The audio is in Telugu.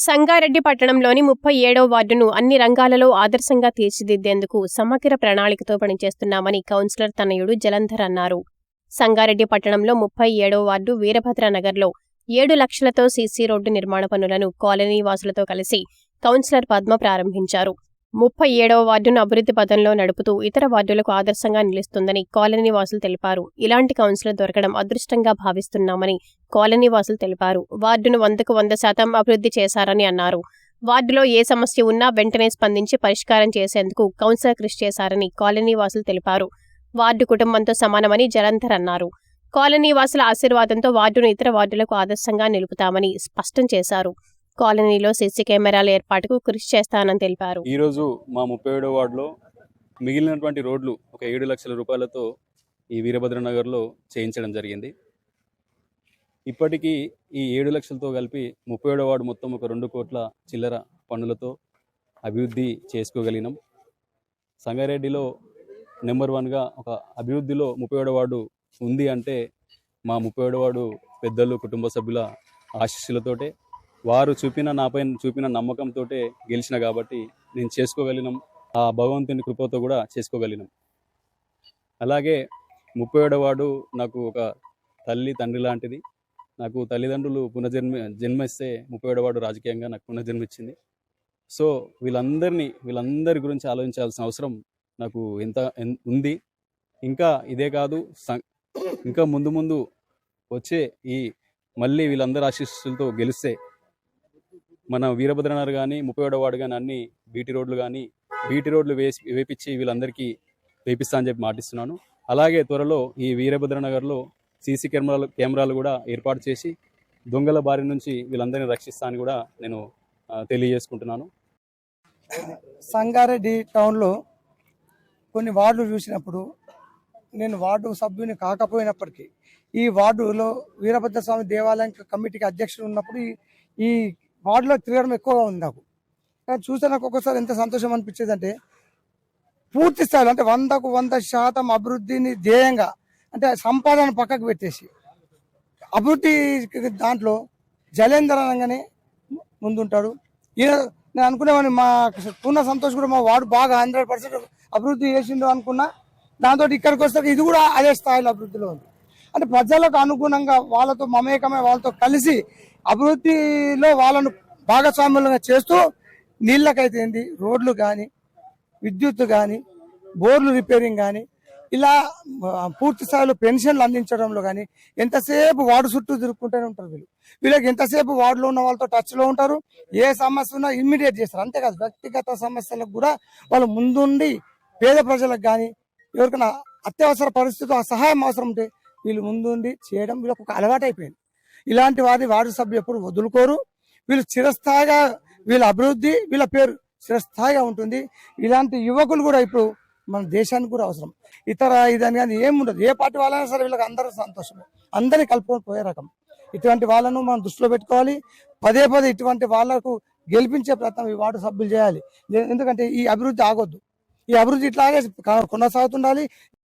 సంగారెడ్డి పట్టణంలోని ముప్పై ఏడవ వార్డును అన్ని రంగాలలో ఆదర్శంగా తీర్చిదిద్దేందుకు సమగ్ర ప్రణాళికతో పనిచేస్తున్నామని కౌన్సిలర్ తనయుడు జలంధర్ అన్నారు. సంగారెడ్డి పట్టణంలో ముప్పై ఏడవ వార్డు వీరభద్ర నగర్లో ఏడు లక్షలతో సీసీ రోడ్డు నిర్మాణ పనులను కాలనీ వాసులతో కలిసి కౌన్సిలర్ పద్మ ప్రారంభించారు. ముప్పై ఏడవ వార్డును అభివృద్ధి పథంలో నడుపుతూ ఇతర వార్డులకు ఆదర్శంగా నిలుస్తుందని కాలనీ వాసులు తెలిపారు. ఇలాంటి కౌన్సిలర్ దొరకడం అదృష్టంగా భావిస్తున్నామని కాలనీ వాసులు తెలిపారు. వార్డును వందకు వంద శాతం అభివృద్ధి చేశారని అన్నారు. వార్డులో ఏ సమస్య ఉన్నా వెంటనే స్పందించి పరిష్కారం చేసేందుకు కౌన్సిలర్ కృషి చేశారని కాలనీ వాసులు తెలిపారు. వార్డు కుటుంబంతో సమానమని జలంధర్ అన్నారు. కాలనీ వాసుల ఆశీర్వాదంతో వార్డును ఇతర వార్డులకు ఆదర్శంగా నిలుపుతామని స్పష్టం చేశారు. కాలనీలో సీసీ కెమెరాల ఏర్పాటుకు కృషి చేస్తానని తెలిపారు. ఈరోజు మా ముప్పై ఏడో వార్డులో మిగిలినటువంటి రోడ్లు ఒక ఏడు లక్షల రూపాయలతో ఈ వీరభద్ర నగర్లో చేయించడం జరిగింది. ఇప్పటికీ ఈ ఏడు లక్షలతో కలిపి ముప్పై ఏడో వార్డు మొత్తం ఒక రెండు కోట్ల చిల్లర పన్నులతో అభివృద్ధి చేసుకోగలిగినాం. సంగారెడ్డిలో నెంబర్ వన్గా ఒక అభివృద్ధిలో ముప్పై ఏడో వార్డు ఉంది అంటే మా ముప్పై ఏడో వార్డు పెద్దలు కుటుంబ సభ్యుల ఆశీస్సులతోటే వారు చూపిన నాపై చూపిన నమ్మకంతో గెలిచిన కాబట్టి నేను చేసుకోగలిగినాం. ఆ భగవంతుని కృపతో కూడా చేసుకోగలిగినాం. అలాగే ముప్పై వాడు నాకు ఒక తల్లి తండ్రి లాంటిది. నాకు తల్లిదండ్రులు పునర్జన్మ జన్మిస్తే ముప్పై వాడు రాజకీయంగా నాకు పునర్జన్మిచ్చింది. సో వీళ్ళందరినీ వీళ్ళందరి గురించి ఆలోచించాల్సిన అవసరం నాకు ఎంత ఉంది. ఇంకా ఇదే కాదు ఇంకా ముందు ముందు వచ్చే ఈ మళ్ళీ వీళ్ళందరి ఆశీస్సులతో గెలిస్తే మన వీరభద్రనగర్ కానీ ముప్పై ఏడో వార్డు కానీ అన్ని బీటీ రోడ్లు కానీ బీటీ రోడ్లు వేసి వేపించి వీళ్ళందరికీ వేపిస్తా అని చెప్పి మాటిస్తున్నాను. అలాగే త్వరలో ఈ వీరభద్రనగర్లో సీసీ కెమెరాలు కెమెరాలు కూడా ఏర్పాటు చేసి దొంగల బారి నుంచి వీళ్ళందరినీ రక్షిస్తా అని కూడా నేను తెలియజేసుకుంటున్నాను. సంగారెడ్డి టౌన్లో కొన్ని వార్డులు చూసినప్పుడు నేను వార్డు సభ్యుని కాకపోయినప్పటికీ ఈ వార్డులో వీరభద్ర స్వామి దేవాలయం కమిటీకి అధ్యక్షుడు ఉన్నప్పుడు ఈ వార్డులో తిరగడం ఎక్కువగా ఉంది నాకు. చూస్తే నాకు ఒక్కొక్కసారి ఎంత సంతోషం అనిపించేది అంటే పూర్తి స్థాయిలో అంటే వందకు వంద శాతం అభివృద్ధిని ధ్యేయంగా అంటే సంపాదన పక్కకు పెట్టేసి అభివృద్ధి దాంట్లో జలేందర్ అనగానే ముందుంటాడు. ఈయన నేను అనుకునేవాడిని మా పూర్ణ సంతోష్ కూడా మా వాడు బాగా హండ్రెడ్ పర్సెంట్ అభివృద్ధి చేసిండు అనుకున్నా దాంతో ఇక్కడికి వస్తే ఇది కూడా అదే స్థాయిలో అభివృద్ధిలో ఉంది. అంటే ప్రజలకు అనుగుణంగా వాళ్ళతో మమేకమై వాళ్ళతో కలిసి అభివృద్ధిలో వాళ్ళను భాగస్వామ్యంగా చేస్తూ నీళ్ళకైతే ఏంది? రోడ్లు కానీ విద్యుత్ కానీ బోర్లు రిపేరింగ్ కానీ ఇలా పూర్తి స్థాయిలో పెన్షన్లు అందించడంలో కానీ ఎంతసేపు వార్డు చుట్టూ తిరుక్కుంటూనే ఉంటారు వీళ్ళు. వీళ్ళకి ఎంతసేపు వార్డులో ఉన్న వాళ్ళతో టచ్లో ఉంటారు? ఏ సమస్య ఉన్నా ఇమ్మీడియట్ చేస్తారు. అంతేకాదు వ్యక్తిగత సమస్యలకు కూడా వాళ్ళు ముందుండి పేద ప్రజలకు కానీ ఎవరికైనా అత్యవసర పరిస్థితులు ఆ సహాయం అవసరం ఉంటే వీళ్ళు ముందుండి చేయడం వీళ్ళకు ఒక అలవాటు అయిపోయింది ఇలాంటి వారి వార్డు సభ్యులు ఎప్పుడు వదులుకోరు. వీళ్ళు చిరస్థాయిగా వీళ్ళ అభివృద్ధి వీళ్ళ పేరు చిరస్థాయిగా ఉంటుంది. ఇలాంటి యువకులు కూడా ఇప్పుడు మన దేశానికి కూడా అవసరం. ఇతర ఇదని కానీ ఏం ఉండదు. ఏ పార్టీ వాళ్ళైనా సరే వీళ్ళకి అందరూ సంతోషమే. అందరినీ కలుపుకొని పోయే రకం. ఇటువంటి వాళ్ళను మనం దృష్టిలో పెట్టుకోవాలి. పదే పదే ఇటువంటి వాళ్ళకు గెలిపించే ప్రయత్నం ఈ వార్డు సభ్యులు చేయాలి. ఎందుకంటే ఈ అభివృద్ధి ఆగొద్దు. ఈ అభివృద్ధి ఇట్లాగే కొనసాగుతుండాలి.